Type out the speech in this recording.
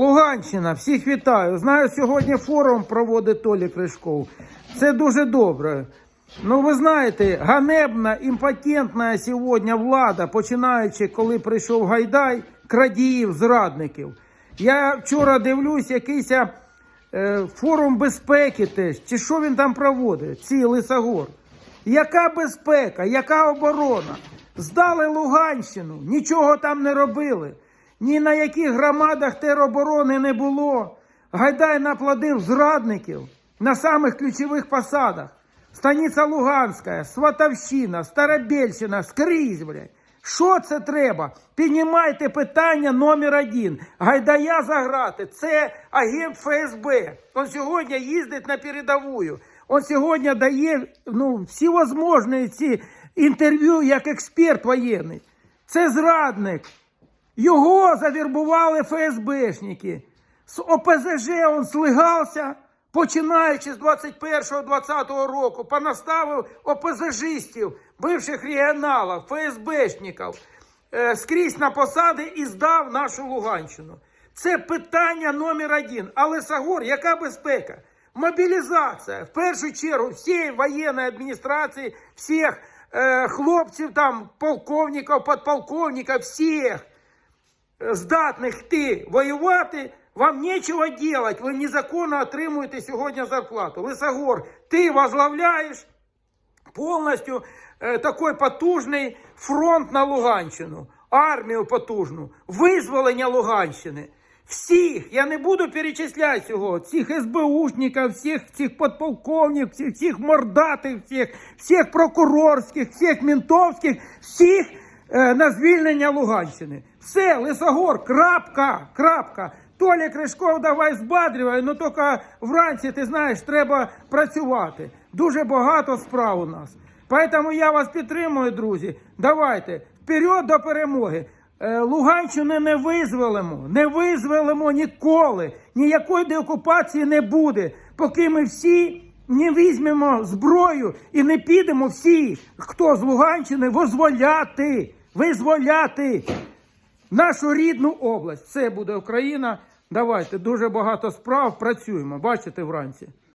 Луганщина, всіх вітаю. Знаю, сьогодні форум проводить Толі Кришков. Це дуже добре. Ну, ви знаєте, ганебна, імпотентна сьогодні влада, починаючи, коли прийшов Гайдай, крадіїв, зрадників. Я вчора дивлюсь, якийсь е, форум безпеки теж. Чи що він там проводить? Ці Лисогор. Яка безпека, яка оборона? Здали Луганщину, нічого там не робили. Ні на яких громадах тероборони не було. Гайдай наплодив зрадників на самих ключових посадах. Станиця Луганська, Сватовщина, Старобільщина, скрізь, блядь. Що це треба? Піднімайте питання номер один. Гайдая заграти. Це агент ФСБ. Він сьогодні їздить на передовую. Он сьогодні дає ну, всі возможні ці інтерв'ю як експерт воєнний. Це зрадник. Його завербували ФСБшники. З ОПЗЖ він слигався, починаючи з 21-20 року, понаставив ОПЗЖистів, бивших регіоналів, ФСБшників, е, скрізь на посади і здав нашу Луганщину. Це питання номер один. Але Сагор, яка безпека? Мобілізація. В першу чергу всієї воєнної адміністрації, всіх е, хлопців, там, полковників, подполковників, всіх здатних йти воювати, вам нічого делать, ви незаконно отримуєте сьогодні зарплату. Лисогор, ти возглавляєш повністю е, такий потужний фронт на Луганщину, армію потужну, визволення Луганщини. Всіх, я не буду перечисляти цього, всіх СБУшників, всіх цих подполковників, всіх, всіх мордатих, всіх, всіх прокурорських, всіх ментовських, всіх на звільнення Луганщини. Все, Лисогор, крапка, крапка. Толя Кришков давай збадрювай, ну тільки вранці, ти знаєш, треба працювати. Дуже багато справ у нас. Поэтому я вас підтримую, друзі. Давайте, вперед до перемоги. Е, Луганщину не визволимо, не визволимо ніколи. Ніякої деокупації не буде, поки ми всі не візьмемо зброю і не підемо всі, хто з Луганщини, визволяти, визволяти нашу рідну область. Це буде Україна. Давайте дуже багато справ працюємо. Бачите вранці.